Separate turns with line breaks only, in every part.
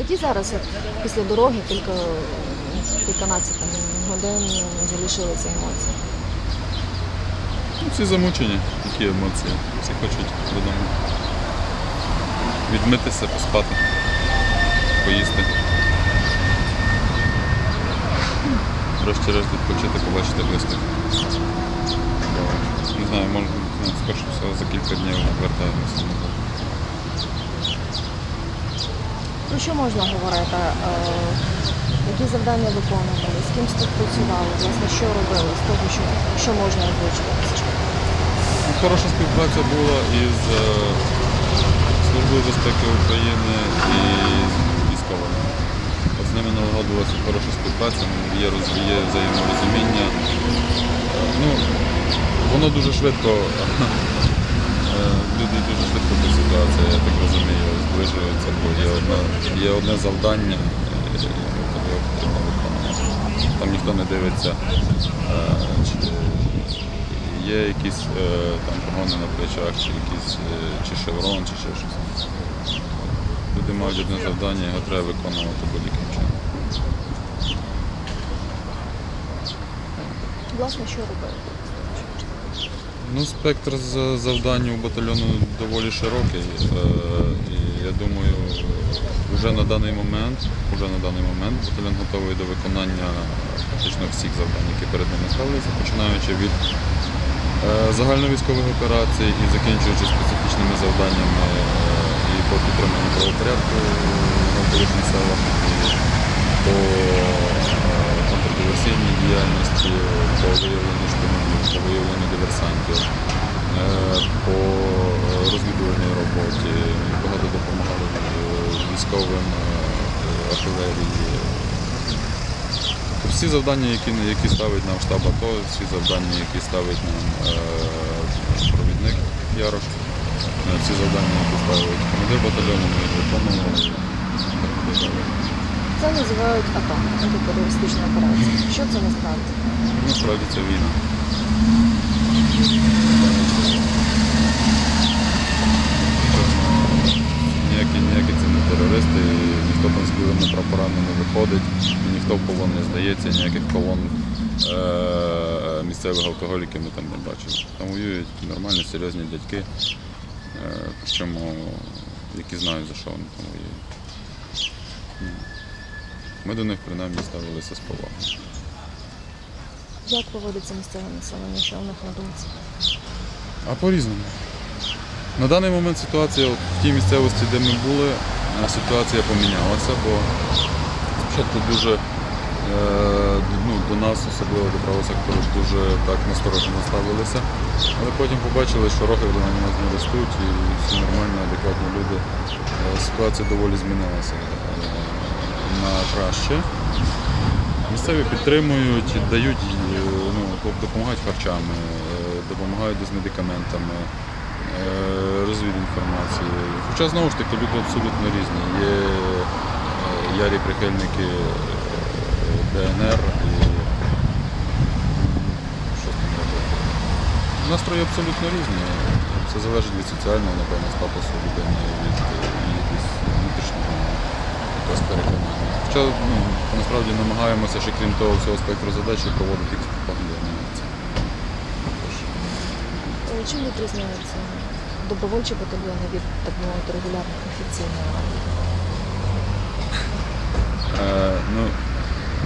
Які зараз після дороги кілька кільканадцять годин залишилися емоції?
Ну, всі замучені, які емоції. Всі хочуть додому. Відмитися, поспати, поїсти. Врешті-решт відпочити, побачити близьких. Не знаю, може, скоріше всього за кілька днів вертаємося.
Про що можна говорити? Е, які завдання виконували, з ким співпрацювали, власне, що робили з того, що, що можна озвучувати?
Ну, Хороша співпраця була із е, Службою безпеки України і військовими. От з ними налагодилася хороша співпраця, є, роз- є взаєморозуміння. Е, Ну, воно дуже швидко, люди дуже швидко до ситуації, я так розумію, зближуються, бо є одне, є одне завдання, е, яке потрібно виконувати. Там ніхто не дивиться, е, чи є якісь е, там погони на плечах, чи якісь чи шеврон, чи ще щось. Люди мають одне завдання, його треба виконувати будь-яким чином.
Власне, що робили?
Ну, спектр завдань у батальйону доволі широкий. е, І я думаю, вже на даний момент, вже на даний момент батальйон готовий до виконання практично всіх завдань, які перед ними ставилися, починаючи від е, загальновійськових операцій і закінчуючи специфічними завданнями е, і по підтриманню правопорядку в навколишніх селах, і по контрдиверсійній діяльності, по виявленню штурмів, по виявленню диверсантів, е, по розвідувальній роботі. Багато допомагали е, військовим е, артилерії. Тобто всі завдання, які, які ставить нам штаб АТО, всі завдання, які ставить нам провідник Ярош, всі завдання, які ставить командир батальйону, ми їх далі.
Це називають АТО, антитерористична операція. Що це насправді?
Насправді це війна. Ніякі, ніякі це не терористи, ніхто білими прапорами не виходить, ніхто в полон не здається, ніяких полон е- місцевих алкоголіків ми там не бачили. Там воюють нормальні, серйозні дядьки, е- причому які знають за що вони там воюють. Ми до них принаймні ставилися з повагою.
Як поводиться місцеве населення, що у них на думці?
А по-різному. На даний момент ситуація от в тій місцевості, де ми були, е, ситуація помінялася, бо спочатку дуже е, ну, до нас, особливо до правого сектору, дуже так насторожено ставилися. Але потім побачили, що рохи до нас не ростуть і всі нормально, адекватні люди. Е, Ситуація доволі змінилася е, на краще. Місцеві підтримують, дають, е, ну, допомагають харчами, е, допомагають з медикаментами, е, розвід інформації. Хоча знову ж таки люди абсолютно різні. Є ярі прихильники ДНР і що там робити. Настрої абсолютно різні. Це залежить від соціального, напевно, статусу людини, від її внутрішнього якогось переконання. Хоча ну, насправді намагаємося ще крім того всього спектру задач проводити їх пропагандивні акції.
Е, Чим відрізняються добровольчі батальйони від так мовити регулярних офіційних?
Е, ну,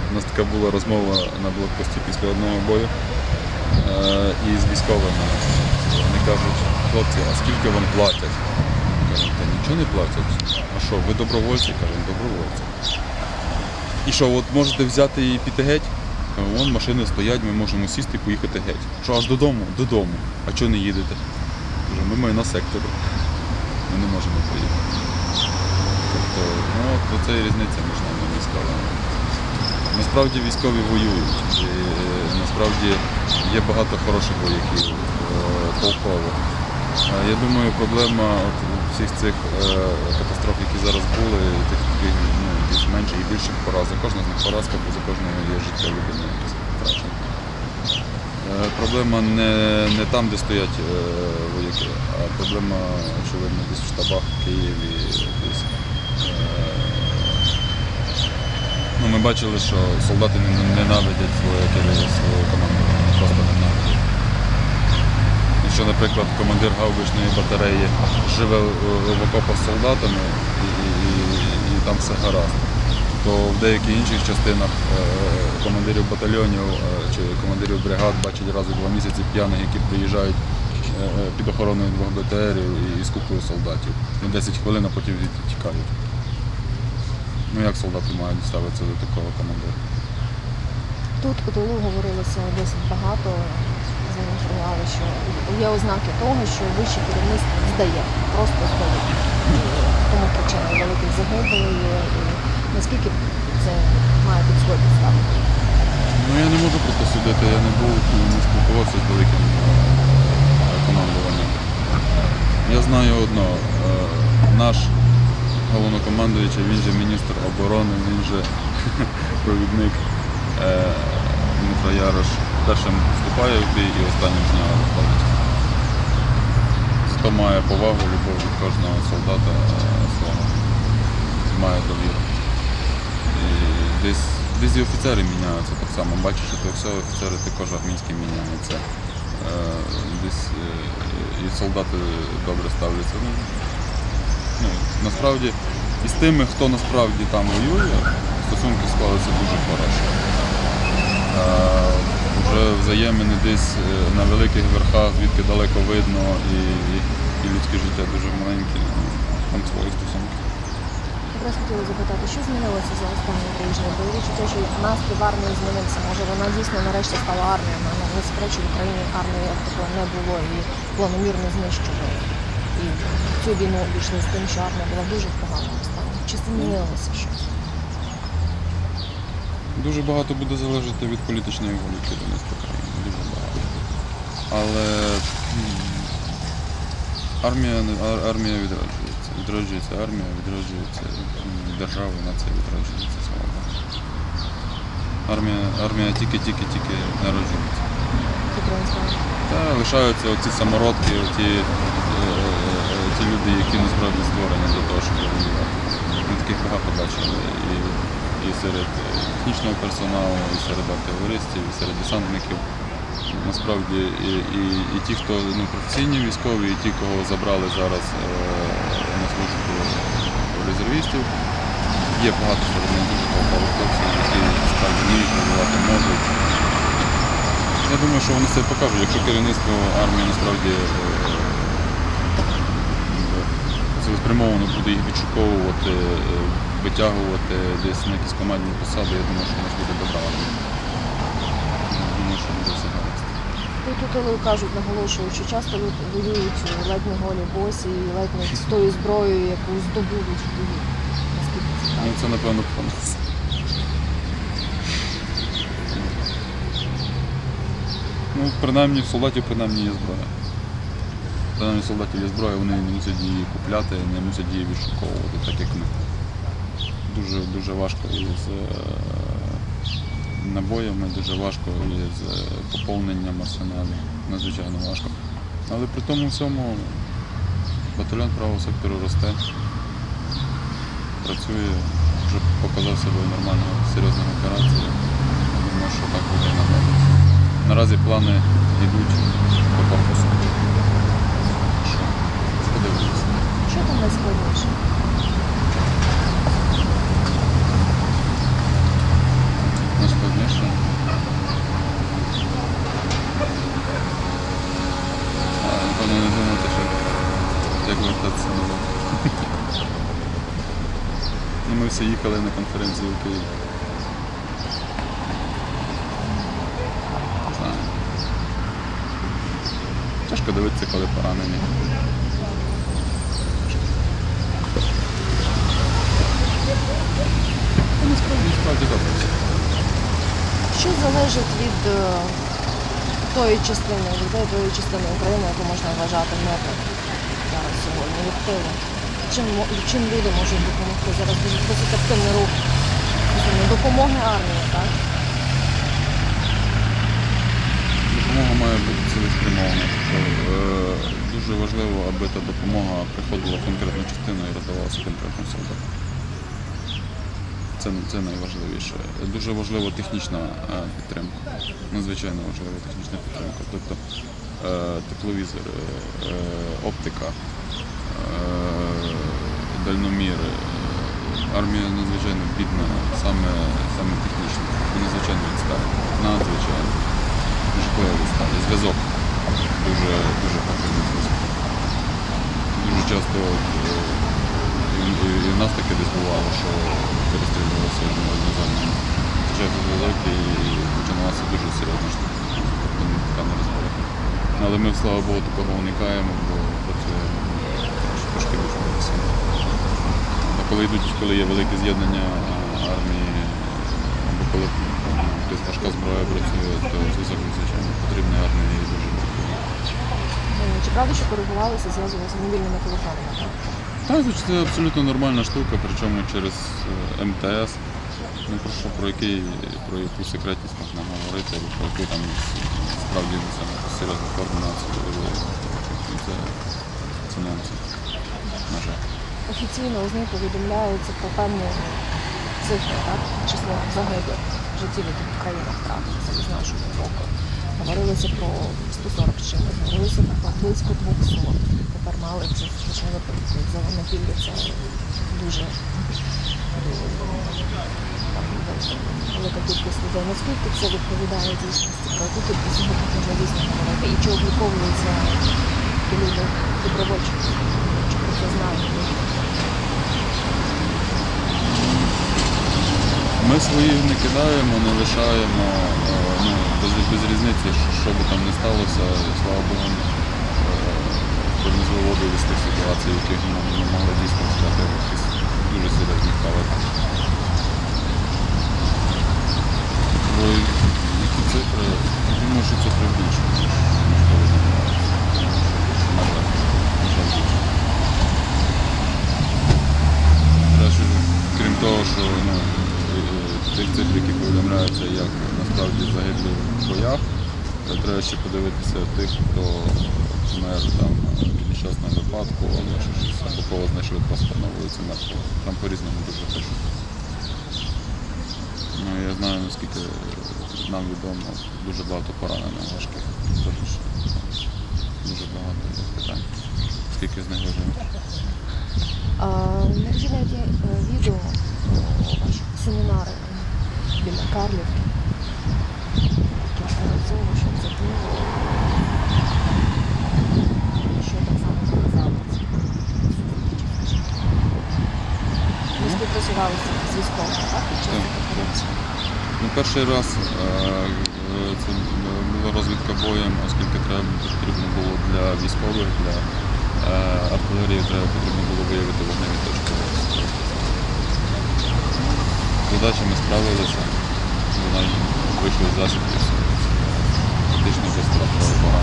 у нас така була розмова на блокпості після одного бою е, і з військовими. Вони кажуть, хлопці, а скільки вам платять? Кажуть, та нічого не платять. А що, ви добровольці? Добровольці. І що, от можете взяти і піти геть? Вон машини стоять, ми можемо сісти і поїхати геть. Що аж додому? Додому. А чого не їдете? Кажу, ми на сектор. Ми не можемо поїхати. Тобто, ну, от це і різниця між нами військовими. Насправді військові воюють. І, е, насправді є багато хороших вояків е, толково. Е, Я думаю, проблема от всіх цих е, катастроф, які зараз були, тих таких більш менших і більших поразок. Кожна з них поразка, бо за кожного є життя людини. Е, Проблема не, не там, де стоять е, вояки, а проблема, очевидно, десь в штабах в Києві, десь е, бачили, що солдати не- ненавидять керівництво, свою команду. Просто ненавидять. Якщо, наприклад, командир гаубичної батареї живе в окопах з солдатами і там все гаразд, то в деяких інших частинах е, командирів батальйонів е, чи командирів бригад бачать раз у два місяці п'яних, які приїжджають е, під охороною двох БТРів і, з купою солдатів. На 10 хвилин, а потім тікають. Ну як солдати мають ставитися до такого командира?
Тут у тилу говорилося досить багато. Заінформували, що є ознаки того, що вище керівництво здає, просто здає. Тому причина великих загибелей є. І наскільки це має під собою підстави?
Ну я не можу просто судити, я не був, не спілкувався з великим е, командуванням. Я знаю одно, е, наш головнокомандуючий, він же міністр оборони, він же провідник е, Дмитро Ярош першим вступає в бій і останнім з нього виходить. Хто має повагу, любов кожного солдата е, свого, має довіру. І десь, десь і офіцери міняються так само. Бачиш, що все офіцери також армійські міняються. Е, Десь е, і солдати добре ставляться. Ну, ну, насправді, і з тими, хто насправді там воює, стосунки склалися дуже хороші. Вже взаємини десь на великих верхах, звідки далеко видно, і, і людське життя дуже маленьке, ну, там свої стосунки.
Якраз хотіла запитати, що змінилося за останні тижні? Бо відчуття, що настрій в армії змінився. Може вона дійсно нарешті стала армією, але не заперечу, в Україні армії як такої не було і планомірно знищували. І в цю війну обійшли з тим, що армія була дуже в поганому стані. Чи змінилося щось?
Дуже багато буде залежати від політичної волі керівництва країни. Дуже багато. Але армія, армія відроджується. Відроджується армія, відроджується держава, нація відроджується, слава Богу. Армія, армія тільки-тільки-тільки народжується. Та лишаються оці самородки, оті, е, е, ті люди, які насправді створені для того, щоб воювати. Ми таких багато бачили і, і серед е, технічного персоналу, і серед артилеристів, і серед десантників. Насправді і, і, і ті, хто ну, професійні військові, і ті, кого забрали зараз е, на службу резервістів. Є багато серед них дуже толкових хлопців, які справді вміють воювати, можуть. Я думаю, що вони себе покажуть, якщо керівництво армії насправді е, цілеспрямовано буде їх відшуковувати, е, витягувати десь на якісь командні посади, я думаю, що у нас буде добра армія. Думаю, що буде все гаразд.
Тут тилу кажуть, наголошують, що часто люди воюють ледь не голі босі і ледь не з тою зброєю, яку здобудуть в бою.
Ну, це напевно про нас. Ну, принаймні в солдатів принаймні є зброя. Принаймні солдатів є зброя, вони не мусять її купляти, не мусять її відшуковувати, так як ми. Дуже, дуже важко із е, набоями, дуже важко із е, поповненням арсеналу. Надзвичайно важко. Але при тому всьому батальйон правого сектору росте працює, вже показав себе в нормальних серйозних операціях. Думаю, що так буде і надалі. Наразі плани йдуть по корпусу. Що? Подивимося.
Що там найскладніше?
А, Напевно, не думати, що як вертатися назад. Ну, Ми всі їхали на конференцію в Київ. Тяжко дивитися, коли поранені. Ну, Насправді, насправді добре. все.
Що залежить від е, тої частини людей, тої частини України, яку можна вважати мирною зараз сьогодні, від тилу? Чим, чим люди можуть допомогти? Зараз дуже досить активний рух допомоги армії, так?
Допомога має бути цілеспрямована. Тобто, е, дуже важливо, аби та допомога приходила в конкретну частину і роздавалася конкретним солдатам. Це це, найважливіше. Дуже важлива технічна е, підтримка. Надзвичайно важлива технічна підтримка. Тобто е, тепловізор, е, оптика, дальноміри. Армія надзвичайно бідна, саме, саме технічно. Надзвичайно відстала. Надзвичайно. Жахливо відстала. Зв'язок. Дуже, дуже потрібний зв'язок. Дуже часто і в нас таке десь бувало, що перестрілювалося одне з одним. Почався зв'язок і починалася дуже серйозна штука. Але ми, слава Богу, такого уникаємо, бо працюємо трошки- трошки більш професійно. А коли йдуть, коли є велике з'єднання армії, або коли якась важка зброя працює, то зв'язок, звичайно, потрібний армії і дуже важливий.
Е, Чи правда, що коригувалися, зв'язувалися мобільними телефонами? Так,
це- абсолютно нормальна штука, причому через е, МТС. Ну, про що, про який, про яку секретність можна говорити, або про яку там справді серйозну координацію. Це, це нонсенс, на жаль.
Офіційно УЗНИ повідомляється про певні цифри, так? число загиблих життів, які в країнах трапилися з нашого боку. Говорилося про 140 з чимось, говорилося про близько 200. Тепер мали це лише зелена пілля, це дуже велика кількість людей. Наскільки це відповідає дійсності? Про яку кількість можна дійсно говорити? І чи обліковуються ті люди добровольчі? Чи про це знають?
Ми своїх не кидаємо, не лишаємо, е, ну, без, різниці, що, би там не сталося, слава Богу, не звелодили з тих ситуацій, в яких ну, ми могли дійсно стати в якісь дуже серйозні халати. Бо які цифри, я думаю, що більше. Краще, крім того, що ну, е, тих цифр, які повідомляються, як насправді загиблі в боях, е, треба ще подивитися тих, хто помер там е, в нещасному випадку, або знайшли просто на вулиці. Там по-різному дуже пишуть. Ну, я знаю, наскільки нам відомо, дуже багато поранених важких. Дуже багато питань. Скільки з них виживе?
Мережі навіть е, відео семінари біля Карлівки. Що це було. Що так само показали співпрацювалися з так?
Так. Ну, перший раз е, це була розвідка боєм, оскільки треба потрібно було для військових, для е, артилерії треба потрібно було виявити вогневі точки. З Задачами справилися, вона вийшла з засідки фактично без трактора.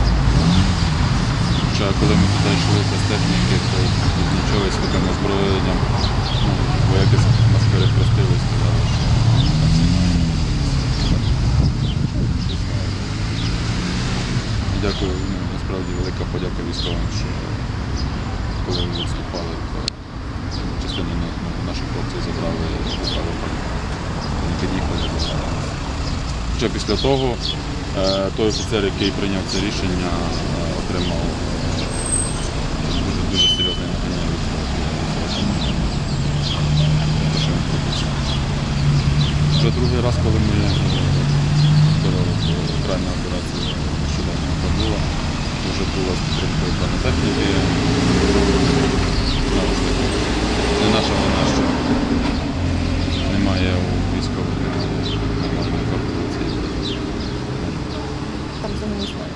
Хоча коли ми туди йшли без техніки, то нічого з таким озброєнням, бо якось нас перехрестили, сказали, що. Дякую, ну, насправді велика подяка військовим, що коли ми відступали, то частину ну, наших хлопців забрали, забрали не під'їхали. Хоча після того той офіцер, який прийняв це рішення, е, отримав е, дуже, дуже серйозне наганяття від. Вже другий раз, коли ми е, по крайній операції нещодавно вже була з підтримкою бронетехніки. Не наша вина, що немає у військових
Там взагалі знаю.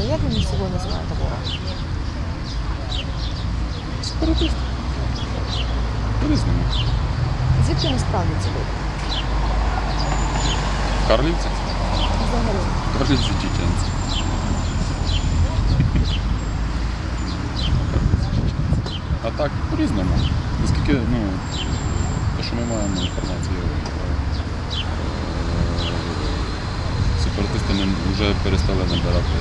Е, Як ви між собою називаєте ворога?
Сепаратисти. По-різному.
Звідки насправді ці люди?
Карлівці?
Взагалі.
Карлівці чеченці. А так, по-різному. Наскільки, ну, те, що ми маємо інформацію, е, не, вже перестали набирати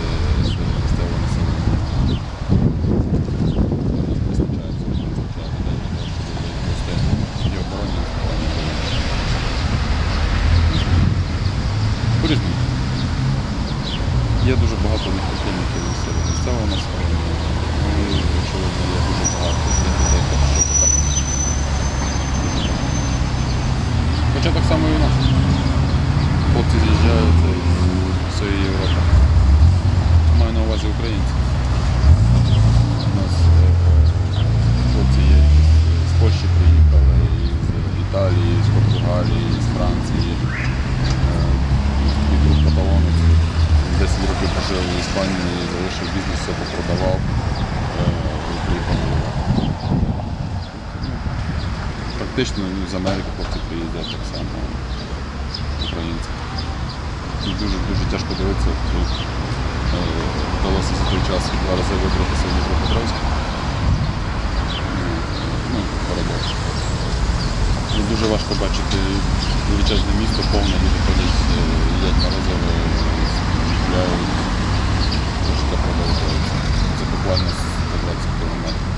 Фактично ну, з Америки хлопці приїздять так само українці. І дуже дуже тяжко дивитися. Тут, е, вдалося за той час два рази вибратися в Дніпропетровськ. Ну, парадокс. І дуже важко бачити величезне місто, повне люди ходять, їдять морозиво, гуляють. Життя продовжується. Це буквально 120 кілометрів.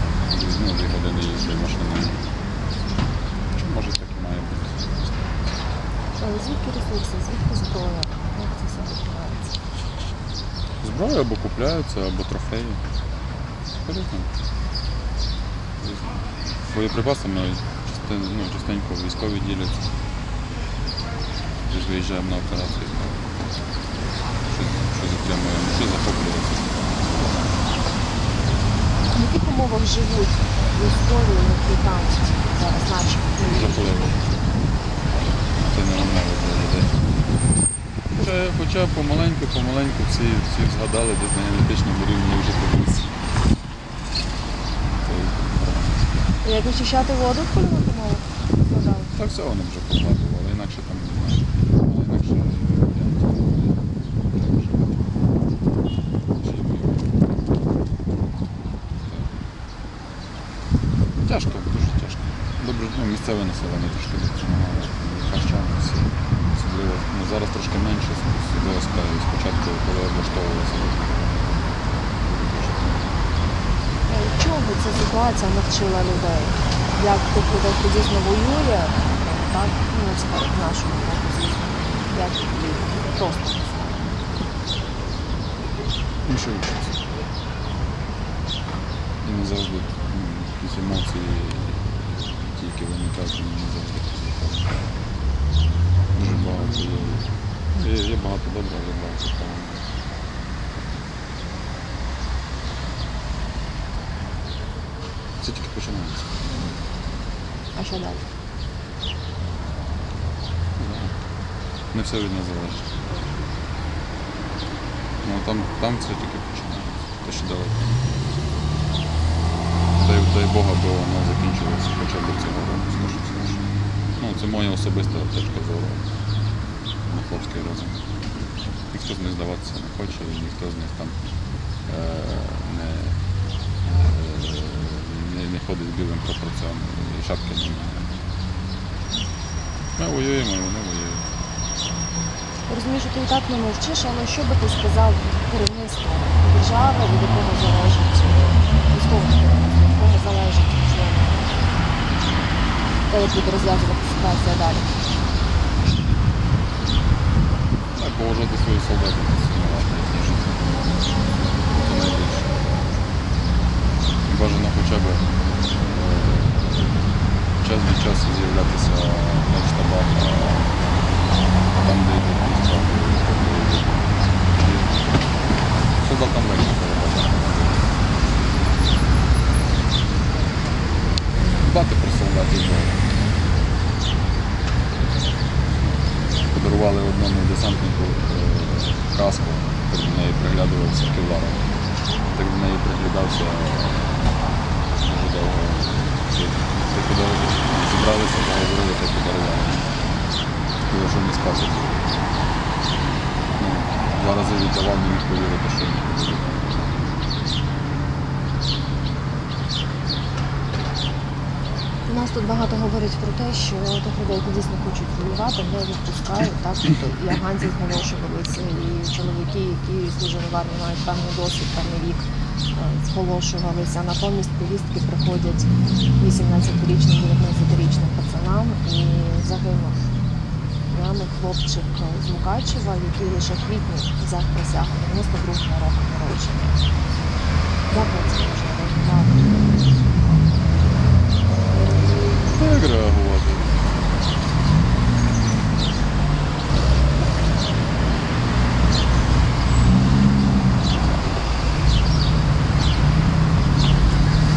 Ну, дві години їздить машиною. Може так і має бути.
Е, Звідки ресурси, звідки зброя? Як це все відбувається?
Зброю або купляються, або трофеї. По-різному. Боєприпасами частин, ну, частенько військові діляться. Десь виїжджаємо на операції. Що, що затримуємо, що захоплюється.
В яких умовах живуть військові, які там зараз наші?
Жахливо. Це ненормально для людей. Хоча, хоча помаленьку, помаленьку всі, всі згадали десь на генетичному рівні вже колись.
Як очищати воду в польових умовах? Згадали.
Так все вони вже позгадували, інакше там не знаю. Інакше не Тяжко, дуже тяжко. Добре, ну, місцеве населення трошки допомагало. Харчами всі. Особливо ну, зараз трошки менше, з- спочатку, коли облаштовувалося.
Е, Чого ця ситуація навчила людей? Як хто дійсно воює, так, ну, сказати, в нашому звісно, як просто.
Ну, що вчиться. І не завжди ну, якісь емоції, ті, які виникають, не завжди. Дуже багато є. Є, є багато доброго, є багато поганого. Це тільки починається.
А що далі?
Не. Не все від нас залежить. Ну, там, там це тільки починається. Те, що далеко. Дай, дай Бога, бо воно закінчилося хоча б цього року, скажу. Ну, це моя особиста точка зору на хлопський розум. Ніхто з них здаватися не хоче, і ніхто з них там е, не, е, не, ходить білим пропорціоном і шапки не має. Ми воюємо і вони воюють.
Розумію, що ти так не мовчиш, але що би ти сказав керівництву держави, від якого залежить е, військове від якого залежить буде розв'язувати ситуація далі?
Так, поважати своїх солдатів це найважливіше. Це найбільше. І Бажано хоча б е, час від часу з'являтися не в штабах, а там, де йдуть війська. І Солдатам легше перебачати. Дбати про солдатів. бо Подарували одному десантнику е, каску, так до неї приглядувався кевларом. Так до неї приглядався е, дуже довго. Всі так подав- зібралися, поговорили та подарували. Сказав, що не спасить. Ну, два рази віддавав, не повірити, що подарував.
У нас тут багато говорять про те, що тих людей, які дійсно хочуть воювати, не відпускають. Так? Тобто і афганці зголошувалися, і чоловіки, які служили в армії, мають певний досвід, певний вік, е, зголошувалися. Натомість повістки приходять 18-річним, 19-річним пацанам і загинув. Прямо хлопчик з Мукачева, який лише в квітні взяв присягу 92-го року народження. Як це можна реагувати?
Так реагувати?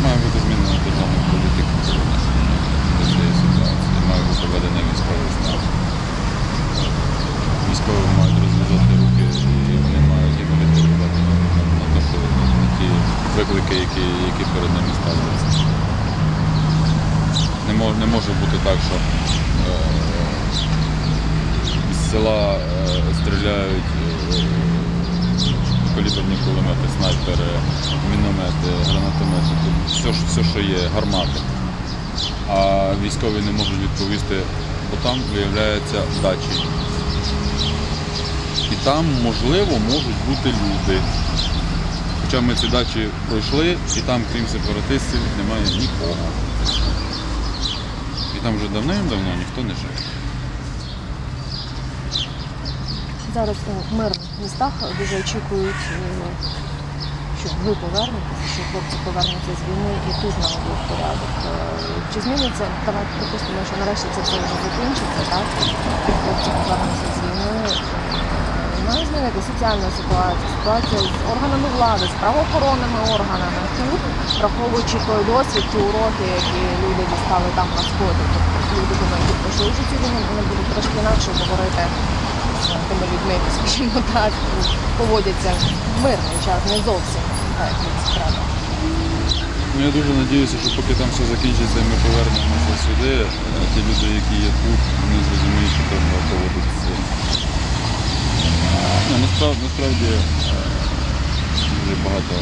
Має бути змінена державна політика по відношенню до цієї ситуації. Має бути введення військовий стан. Військові мають розв'язати руки і вони мають їм відповідати на, на, на, те, що- на ті виклики, які, які перед ними ставляться. Не мо- не може бути так, що е, з села е, стріляють е, каліберні кулемети, снайпери, міномети, гранатомети, тобто все, що- все, що є, гармати. А військові не можуть відповісти, бо там виявляються дачі. І там, можливо, можуть бути люди. Хоча ми ці дачі пройшли, і там, крім сепаратистів, немає нікого. І там вже давним-давно ніхто не живе.
Зараз у мирних містах дуже очікують, е, що ви повернетеся, що хлопці повернуться з війни і тут наведуть порядок. Е, Чи зміниться? Давайте припустимо, що нарешті це все вже закінчиться, так? Хлопці повернуться з війни. Має змінити соціальна ситуація, ситуація з органами влади, з правоохоронними органами тут, враховуючи той досвід, ті уроки, які люди дістали там на сході. Тобто люди думають, що цю війну, вони будуть трошки інакше говорити з тими людьми, скажімо так, поводяться в мирний час, не зовсім
Ну, я дуже сподіваюся, що поки там все закінчиться і ми повернемося сюди, е, ті люди, які є тут, вони зрозуміють, що треба поводитися. Ну, насправді, насправді е, дуже багато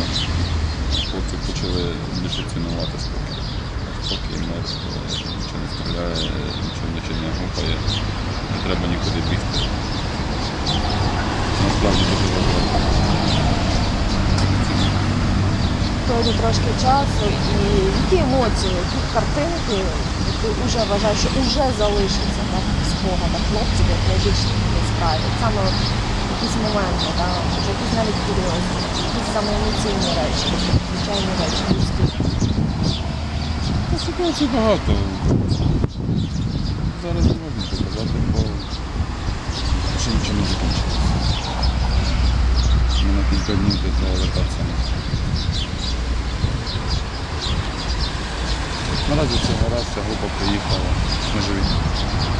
хлопців почали більше цінувати спокій. Спокій, мир, е, нічого не стріляє, нічого нічого не гупає, не треба нікуди бігти. Насправді дуже важливо.
Пройде трошки часу і які емоції, які картинки, які вже вважаю, що вже залишаться так, в спогадах хлопців, як найбільш яскраві. Саме якісь моменти, може якісь навіть курйозні, якісь саме емоційні речі, звичайні речі, людські.
Та ситуацій багато. Зараз не можна показати, бо ще нічого не закінчилося. Ми на кілька днів до того вертатися не хочемо. Наразі цього разу ця група приїхала. Ми живі.